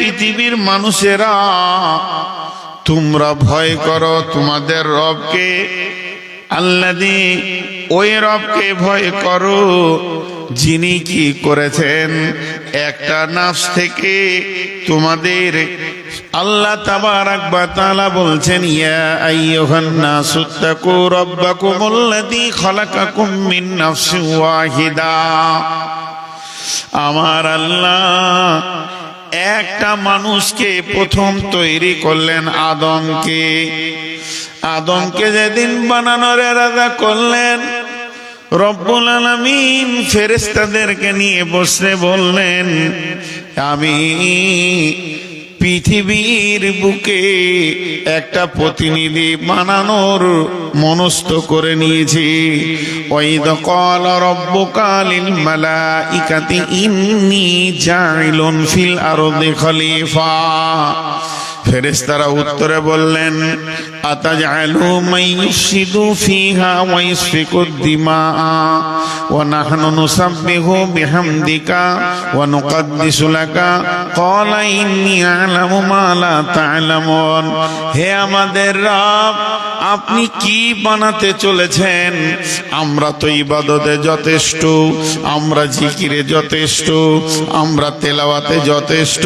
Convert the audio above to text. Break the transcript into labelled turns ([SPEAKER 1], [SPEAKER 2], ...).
[SPEAKER 1] পৃথিবীর মানুষেরা, তোমরা ভয় করো তোমাদের রবকে। আল্লাদি, ওই রবকে ভয় করো, যিনি কি করেছেন? একটা নাফস থেকে তোমাদের আল্লাহ তাবারাক বলছেন, ইয়া ওয়াহিদা। আমার আল্লাহ একটা মানুষকে প্রথম তৈরি করলেন আদমকে। আদমকে যেদিন বানানোর এরাদা করলেন, রব্বুল আলমিন ফেরেস্তাদেরকে নিয়ে বসে বললেন, আমি পৃথিবীর বুকে একটা প্রতিনিধি বানানোর মনস্থ করে নিয়েছি। ওইদ কল রব্বকালিল মালাইকাতি ইন্নি জাইলুন ফিল আরদি খলিফা। ফেরেশতারা উত্তরে বললেন, আতাজআলু মাইয়ুফসিদু ফিহা ওয়া ইসফিকু দিমা, ওয়া নাহনু নুসাব্বিহু বিহামদিকা ওয়া নুকদ্দিসু লাকা, ক্বালা ইন্নী আ'লামু মা লা তা'লামুন। হে আমাদের রব, আপনি কি বানাতে চলেছেন? আমরা তো ইবাদতে যথেষ্ট, আমরা জিকিরে যথেষ্ট, আমরা তেলাওয়াতে যথেষ্ট।